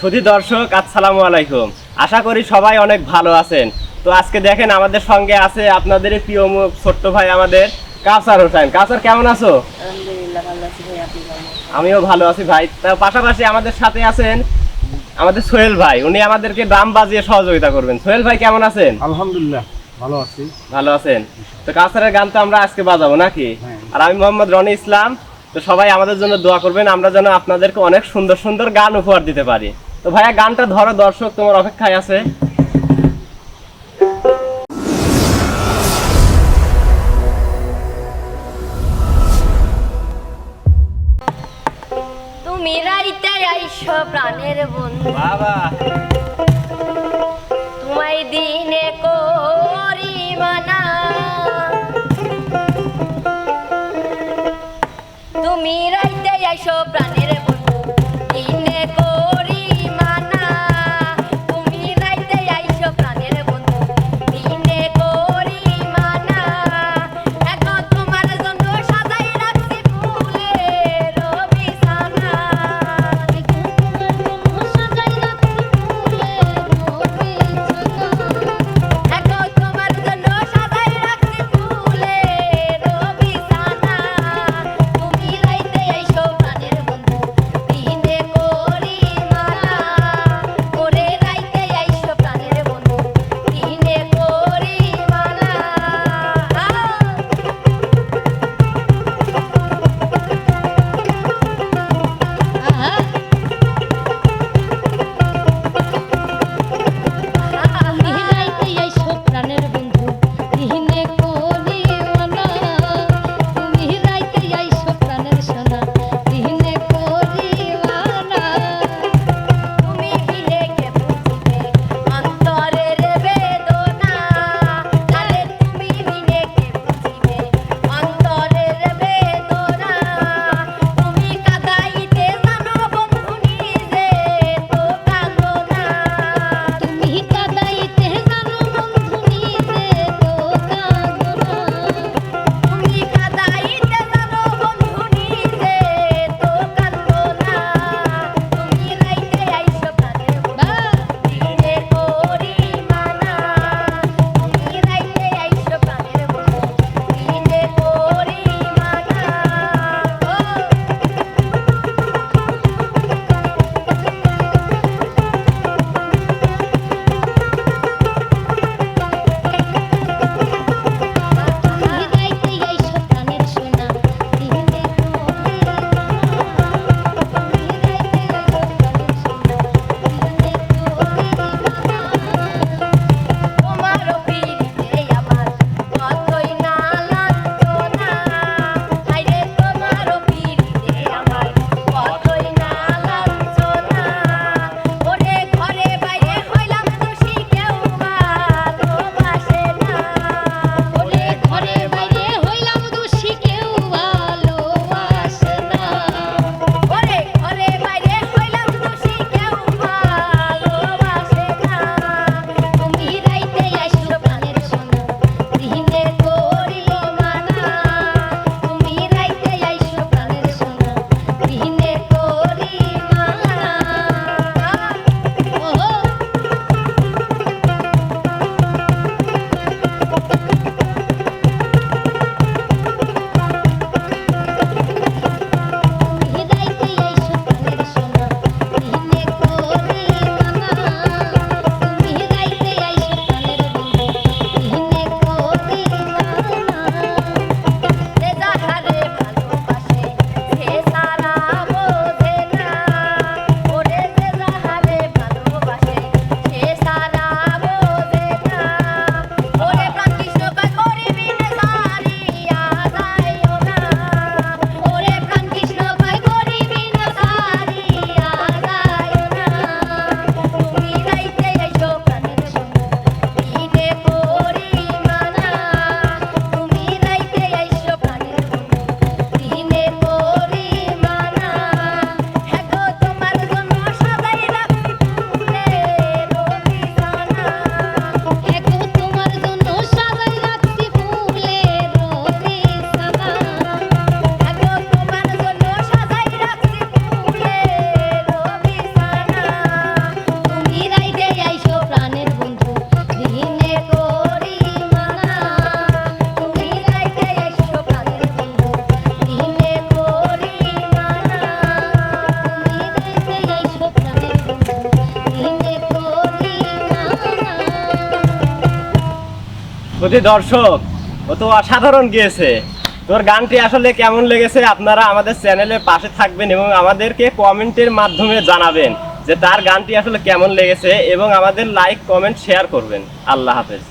সুধী দর্শক আসসালামু আলাইকুম। আশা করি সবাই অনেক ভালো আছেন। তো আজকে দেখেন আমাদের সঙ্গে আছে আপনাদের প্রিয় মুখ ছোট্ট ভাই আমাদের কাউসার হোসেন। কাউসার কেমন আছো? আলহামদুলিল্লাহ ভালো আছি ভাই। আপনি কেমন আমিও ভালো আছি ভাই। তার পাশাপাশি আমাদের সাথে আছেন আমাদের সোহেল ভাই। উনি আমাদেরকে দাম বাজিয়ে সহযোগিতা করবেন। সোহেল ভাই কেমন আছেন? আলহামদুলিল্লাহ ভালো আছি। ভালো আছেন। তো কাউসারের গান তো আমরা আজকে বাজাবো নাকি? হ্যাঁ। আর আমি মোহাম্মদ রনি ইসলাম। তো সবাই আমাদের জন্য দোয়া করবেন আমরা যেন আপনাদেরকে অনেক সুন্দর সুন্দর গান উপহার দিতে পারি। তো ভাইয়া গানটা ধরো দর্শক তোমার অপেক্ষায় আছে। তুমি রাইতে আইসো প্রাণের বন্ধু। বাবা। তুমি রাইতে প্রাণের সুধী দর্শক, ও তো অসাধারণ গিয়েছে। তোর গানটি আসলে কেমন লেগেছে আপনারা আমাদের চ্যানেলের পাশে থাকবেন এবং আমাদেরকে কমেন্টের মাধ্যমে জানাবেন যে তার গানটি আসলে কেমন লেগেছে এবং আমাদের লাইক কমেন্ট শেয়ার করবেন। আল্লাহ হাফেজ।